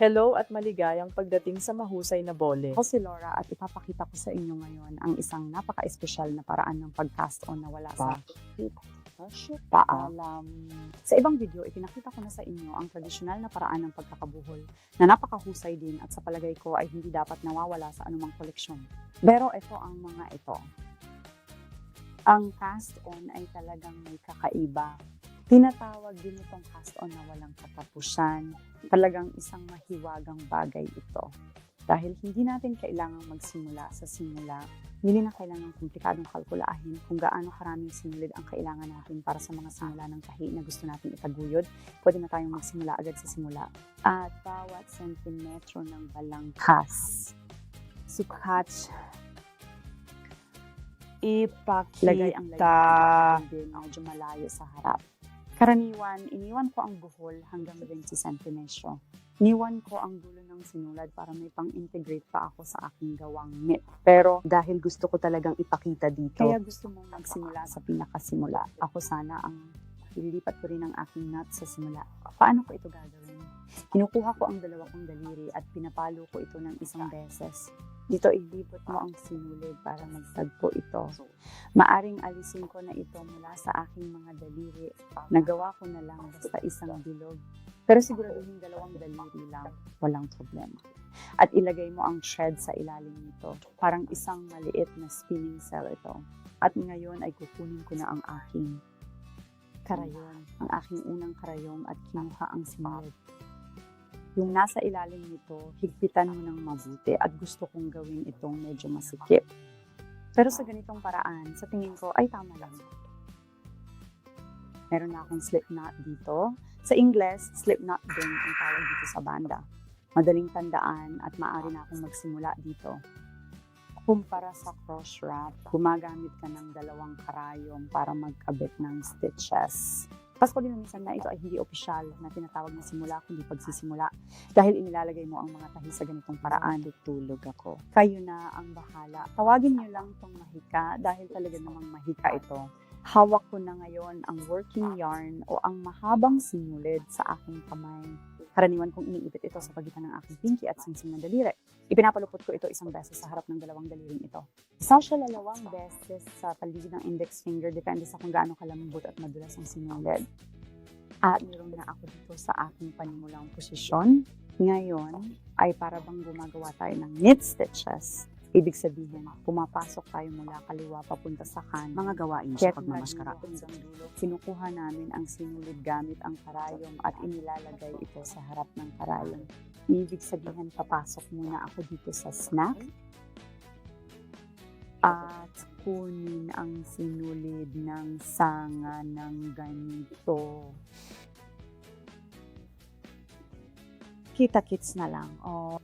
Hello at maligayang pagdating sa mahusay na bole. Ako si Laura at ipapakita ko sa inyo ngayon ang isang napaka-espesyal na paraan ng pag-cast on na wala sa paalam. Sa ibang video, ipinakita ko na sa inyo ang tradisyonal na paraan ng pagkakabuhol na napakahusay din at sa palagay ko ay hindi dapat nawawala sa anumang koleksyon. Pero ito ang mga ito. Ang cast on ay talagang may kakaiba. Tinatawag din itong cast on na walang katapusan. Talagang isang mahiwagang bagay ito. Dahil hindi natin kailangang magsimula sa simula, hindi na kailangan komplikadong kalkulahin kung gaano karaming sinulid ang kailangan natin para sa mga simula ng tahi na gusto natin itaguyod. Pwede na tayong magsimula agad sa simula. At bawat sentimetro ng balangkas, sukat, lagay ang lagay medyo malayo sa harap. Karaniwan, iniwan ko ang buhol hanggang 20 cm. Iniwan ko ang dulo ng sinulad para may pang-integrate pa ako sa aking gawang knit. Pero dahil gusto ko talagang ipakita dito. kaya gusto mong magsimula sa pinakasimula. Ako sana ang ililipat ko rin ang aking knot sa simula. Paano ko ito gagawin? Kinukuha ko ang dalawa kong daliri at pinapalo ko ito ng isang beses. Dito ilibot mo ang sinulid para magtagpo ito. Maaring alisin ko na ito mula sa aking mga daliri. Nagawa ko na lang basta isang bilog. Pero siguraduhin dalawang daliri lang. Walang problema. At ilagay mo ang thread sa ilalim nito. Parang isang maliit na spinning cell ito. At ngayon ay kukunin ko na ang aking karayon. Ang aking unang karayong at kinuha ang sinulid. Yung nasa ilalim nito, higpitan mo ng mabuti at gusto kong gawin itong medyo masikip. Pero sa ganitong paraan, sa tingin ko, ay tama lang. Meron na akong slip knot dito. Sa Ingles, slip knot din ang tawag dito sa banda. Madaling tandaan at maaari na akong magsimula dito. Kumpara sa cross wrap, gumagamit ka ng dalawang karayong para magkabit ng stitches. Pasko din minsan na ito ay hindi opisyal na tinatawag na simula kundi pagsisimula dahil inilalagay mo ang mga tahi sa ganitong paraan. Tutulog ako. Kayo na ang bahala. Tawagin niyo lang tong mahika dahil talaga namang mahika ito. Hawak ko na ngayon ang working yarn o ang mahabang sinulid sa aking kamay. Karaniwan kong iniipit ito sa pagitan ng aking pinky at singsing ng daliri. Ipinapalupot ko ito isang beses sa harap ng dalawang daliring ito. Isa siya lalawang beses sa paligid ng index finger depende sa kung gaano kalambot at madulas ang sinulid. At meron na ako dito sa aking panimulang posisyon. Ngayon ay para bang gumagawa tayo ng knit stitches. Ibig sabihin, pumapasok tayo mula kaliwa papunta sa kanan. Mga gawain sa pagmamaskara. kinukuha namin ang sinulid gamit ang karayom at inilalagay ito sa harap ng karayom. Ibig sabihin, papasok muna ako dito sa snack at kunin ang sinulid ng sanga ng ganito. Kita-kits na lang. O,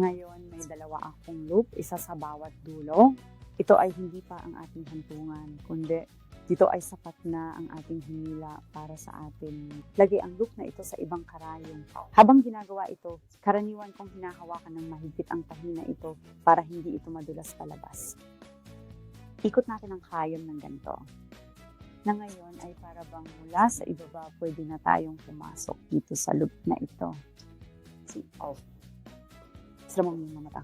ngayon, may dalawa akong loop, isa sa bawat dulo. Ito ay hindi pa ang ating hantungan, kundi dito ay sapat na ang ating hinila para sa atin. Lagay ang loop na ito sa ibang karayong. Habang ginagawa ito, karaniwan kong hinahawakan ng mahigpit ang tahi na ito para hindi ito madulas palabas. Ikot natin ang kayom ng ganito. Na ngayon ay para bang mula sa ibaba, pwede na tayong pumasok dito sa loop na ito. See, oh. Mo mga mata.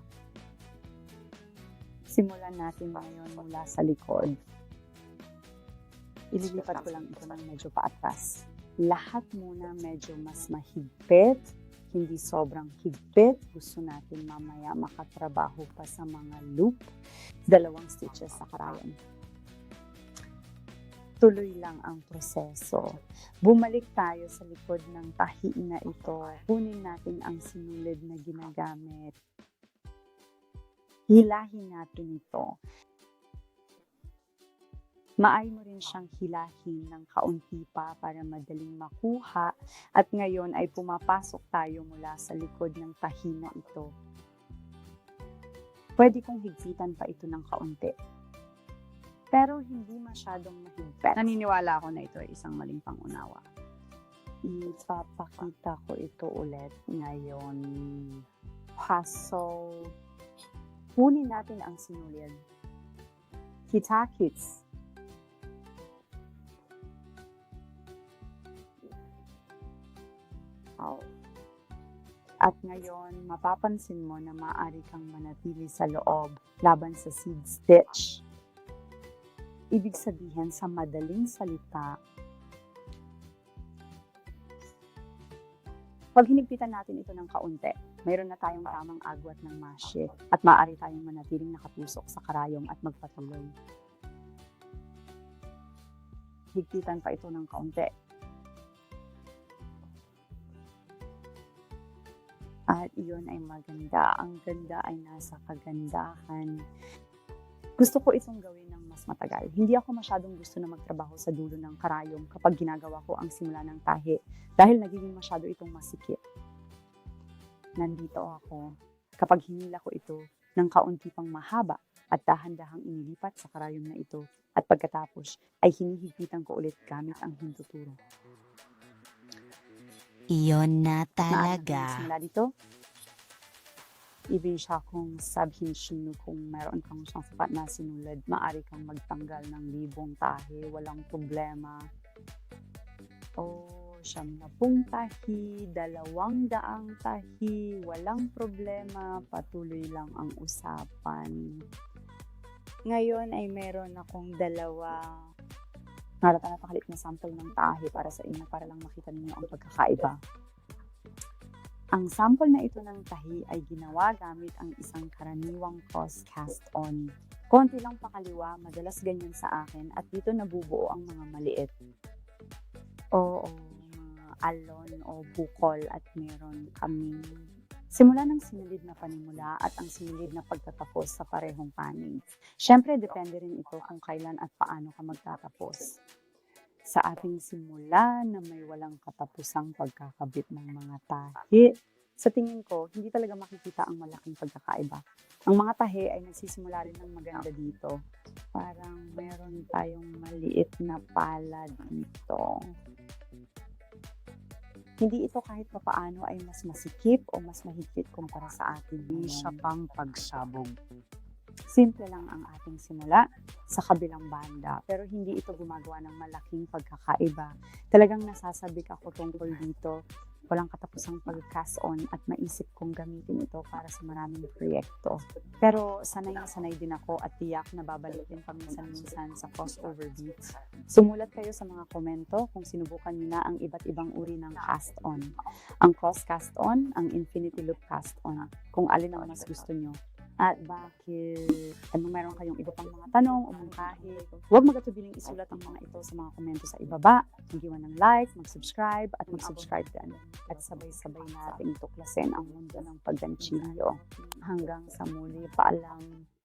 Simulan natin ngayon mula sa likod. Ililipat ko lang ito ng medyo paatras. Lahat muna medyo mas mahigpit, hindi sobrang higpit. Gusto natin mamaya makatrabaho pa sa mga loop. Dalawang stitches sa karayan. Tuloy lang ang proseso. Bumalik tayo sa likod ng tahi na ito. Kunin natin ang sinulid na ginagamit. Hilahin natin ito. Maay mo rin siyang hilahin ng kaunti pa para madaling makuha at ngayon ay pumapasok tayo mula sa likod ng tahi na ito. Pwede kong higpitan pa ito ng kaunti. Pero hindi masyadong mahigpit. Naniniwala ako na ito ay isang maling pangunawa. Ipapakita ko ito ulit ngayon. Kaso, kunin natin ang sinulid. Kita-kits. takaw. At ngayon, mapapansin mo na maaari kang manatili sa loob laban sa seed stitch. Ibig sabihin, sa madaling salita, pag hinigpitan natin ito ng kaunti, mayroon na tayong tamang agwat ng masye at maaari tayong manatiling nakatusok sa karayom at magpatuloy. Higpitan pa ito ng kaunti. At iyon ay maganda. Ang ganda ay nasa kagandahan. Gusto ko itong gawin mas matagal. Hindi ako masyadong gusto na magtrabaho sa dulo ng karayom kapag ginagawa ko ang simula ng tahi dahil nagiging masyado itong masikip. Nandito ako kapag hinila ko ito ng kaunti pang mahaba at dahan-dahang inilipat sa karayom na ito at pagkatapos ay hinihigpitan ko ulit gamit ang hintuturo. Iyon na talaga. yung simula dito? Ibig siya kung sabhin shinu kung meron kang siyang sapat na sinulad, maaari kang magtanggal ng libong tahi, walang problema. O siyam na pung tahi, dalawang daang tahi, walang problema, patuloy lang ang usapan. Ngayon ay meron akong dalawa Narata na pakalit na sample ng tahi para sa inyo para lang makita ninyo ang pagkakaiba. Ang sample na ito ng tahi ay ginawa gamit ang isang karaniwang cross cast on. Konti lang pakaliwa, madalas ganyan sa akin at dito nabubuo ang mga maliit. O, o mga alon o bukol at meron kaming simula ng sinilid na panimula at ang sinilid na pagtatapos sa parehong panig. Siyempre, depende rin ito kung kailan at paano ka magtatapos. Sa ating simula na may walang katapusang pagkakabit ng mga tahi, sa tingin ko, hindi talaga makikita ang malaking pagkakaiba. Ang mga tahi ay nagsisimula rin ng maganda dito. Parang meron tayong maliit na pala dito. Hindi ito kahit papaano ay mas masikip o mas mahigpit kumpara sa atin. Hindi siya pang pagsabog. Simple lang ang ating simula sa kabilang banda. Pero hindi ito gumagawa ng malaking pagkakaiba. Talagang nasasabik ako tungkol dito. Walang katapusang pag-cast on at maisip kong gamitin ito para sa maraming proyekto. Pero sanay na sanay din ako at tiyak na babalik din paminsan-minsan sa crossover beats. Sumulat kayo sa mga komento kung sinubukan niyo na ang iba't ibang uri ng cast on. Ang cross cast on, ang infinity loop cast on. Kung alin ang mas gusto nyo. At bakit? Ano meron kayong iba pang mga tanong o mungkahi? Huwag magatubiling isulat ang mga ito sa mga komento sa ibaba. Mag-iwan ng like, mag-subscribe, at mag-subscribe din. At sabay-sabay nating tuklasin ang mundo ng pagganchilyo. Hanggang sa muli, paalam.